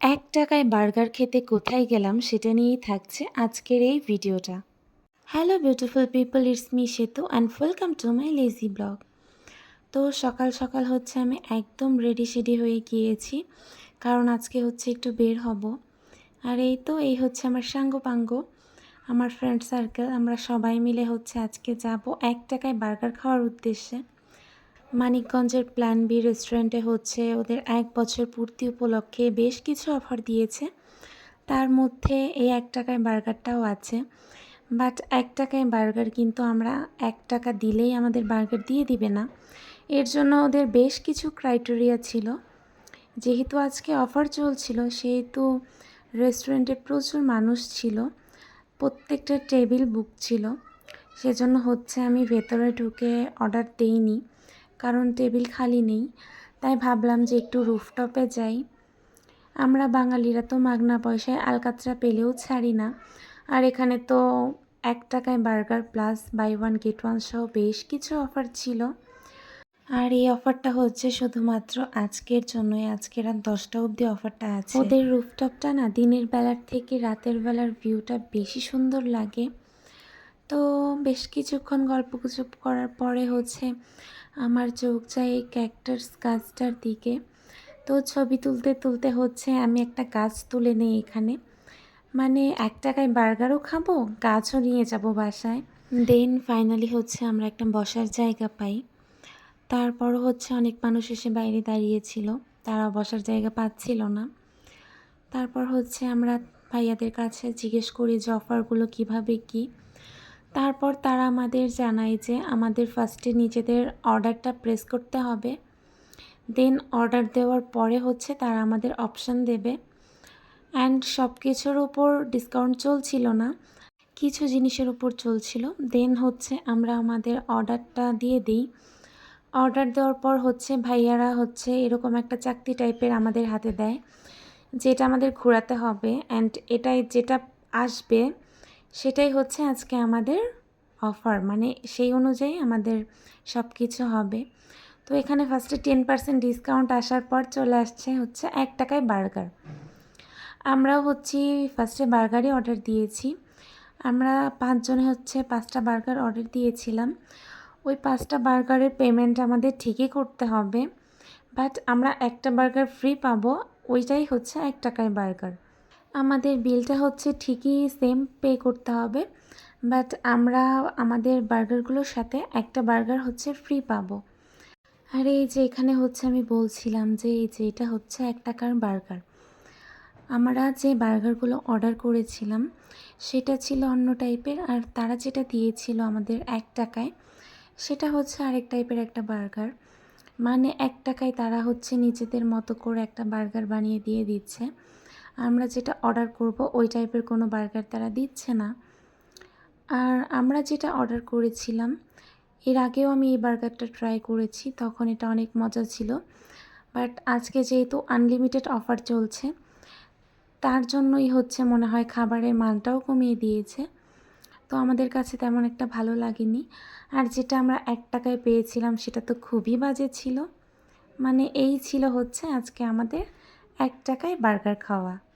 এক টাকায় বার্গার খেতে কোথায় গেলাম সেটা নিয়েই থাকছে আজকের এই ভিডিওটা। Hello beautiful people it's me Setu and welcome to my lazy blog তো সকাল সকাল হচ্ছে, আমি একদম রেডি সেডি হয়ে গিয়েছি। কারণ আজকে হচ্ছে একটু বের হব। আর এই তো, এই হচ্ছে আমার সাঙ্গ পাঙ্গ আমার ফ্রেন্ড সার্কেল আমরা সবাই মিলে হচ্ছে আজকে যাব এক টাকায় বার্গার খাওয়ার উদ্দেশ্যে। মানিকগঞ্জের প্ল্যান বি রেস্টুরেন্টে হচ্ছে ওদের এক বছর পূর্তি উপলক্ষে বেশ কিছু অফার দিয়েছে। তার মধ্যে এই এক টাকায় বার্গারটাও আছে। বাট এক টাকায় বার্গার কিন্তু আমরা এক টাকা দিলেই আমাদের বার্গার দিয়ে দিবে না। এর জন্য ওদের বেশ কিছু ক্রাইটেরিয়া ছিল। যেহেতু আজকে অফার চলছিল, সেহেতু রেস্টুরেন্টে প্রচুর মানুষ ছিল। প্রত্যেকটা টেবিল বুক ছিল। সেজন্য হচ্ছে আমি ভেতরে ঢুকে অর্ডার দেইনি। কারণ টেবিল খালি নেই, তাই ভাবলাম যে একটু রুফটপে যাই। আমরা বাঙালিরা তো মাগনা পয়সায় আলকাতরা পেলেও ছাড়ি না। আর এখানে তো এক টাকায় burger plus buy one get one সহ বেশ কিছু অফার ছিল। আর এই অফারটা হচ্ছে শুধুমাত্র আজকের জন্যই, আজকের রাত দশটা অবধি অফারটা আছে। ওদের রুফটপটা না, দিনের বেলার থেকে রাতের বেলার ভিউটা বেশি সুন্দর লাগে। তো বেশ কিছুক্ষণ গল্প গুজব করার পরে হচ্ছে আমার চোখ যায় এই ক্যাক্টার্স গাছটার দিকে। তো ছবি তুলতে তুলতে হচ্ছে আমি একটা গাছ তুলে নিই এখানে। মানে এক টাকায় বার্গারও খাব, গাছও নিয়ে যাব বাসায়। দেন ফাইনালি হচ্ছে আমরা একটা বসার জায়গা পাই। তারপর হচ্ছে অনেক মানুষ এসে বাইরে দাঁড়িয়েছিল। তারা বসার জায়গা পাচ্ছিল না। তারপর হচ্ছে আমরা ভাইয়াদের কাছে জিজ্ঞেস করি যে অফারগুলো কীভাবে কী? তারপর তারা আমাদের জানায় যে আমাদের ফার্স্টে নিজেদের অর্ডারটা প্রেস করতে হবে। দেন অর্ডার দেওয়ার পরে হচ্ছে তারা আমাদের অপশান দেবে। অ্যান্ড সব কিছুর উপর ডিসকাউন্ট চলছিল না। কিছু জিনিসের উপর চলছিল। দেন হচ্ছে আমরা আমাদের অর্ডারটা দিয়ে দিই। অর্ডার দেওয়ার পর হচ্ছে ভাইয়ারা হচ্ছে এরকম একটা চাকতি টাইপের আমাদের হাতে দেয়, যেটা আমাদের ঘোরাতে হবে। অ্যান্ড এটাই যেটা আসবে সেটাই হচ্ছে আজকে আমাদের অফার মানে সেই অনুযায়ী আমাদের সব কিছু হবে। তো এখানে ফার্স্টে টেন পার্সেন্ট ডিসকাউন্ট আসার পর চলে আসছে হচ্ছে এক টাকায় বার্গার আমরাও হচ্ছি ফার্স্টে বার্গারই অর্ডার দিয়েছি। আমরা পাঁচজনে হচ্ছে পাঁচটা বার্গার অর্ডার দিয়েছিলাম। ওই পাঁচটা বার্গারের পেমেন্ট আমাদের ঠিকই করতে হবে। বাট আমরা একটা বার্গার ফ্রি পাবো, ওইটাই হচ্ছে এক টাকায় বার্গার আমাদের বিলটা হচ্ছে ঠিকই সেম পে করতে হবে বাট আমরা আমাদের বার্গারগুলোর সাথে একটা বার্গার হচ্ছে ফ্রি পাবো। আর এই যে এখানে হচ্ছে আমি বলছিলাম যে এই যে এটা হচ্ছে এক টাকার বার্গার আমরা যে বার্গারগুলো অর্ডার করেছিলাম, সেটা ছিল অন্য টাইপের আর তারা যেটা দিয়েছিল আমাদের এক টাকায়, সেটা হচ্ছে আরেক টাইপের একটা বার্গার মানে এক টাকায় তারা হচ্ছে নিজেদের মতো করে একটা বার্গার বানিয়ে দিয়ে দিচ্ছে। আমরা যেটা অর্ডার করব, ওই টাইপের কোনো বার্গার তারা দিচ্ছে না। আর আমরা যেটা অর্ডার করেছিলাম, এর আগেও আমি এই বার্গারটা ট্রাই করেছি, তখন এটা অনেক মজা ছিল। বাট আজকে যেহেতু আনলিমিটেড অফার চলছে, তার জন্যই হচ্ছে মনে হয় খাবারের মানটাও কমিয়ে দিয়েছে। তো আমাদের কাছে তেমন একটা ভালো লাগেনি। আর যেটা আমরা এক টাকায় পেয়েছিলাম, সেটা তো খুবই বাজে ছিল। মানে এই ছিল হচ্ছে আজকে আমাদের এক টাকায় বার্গার খাওয়া।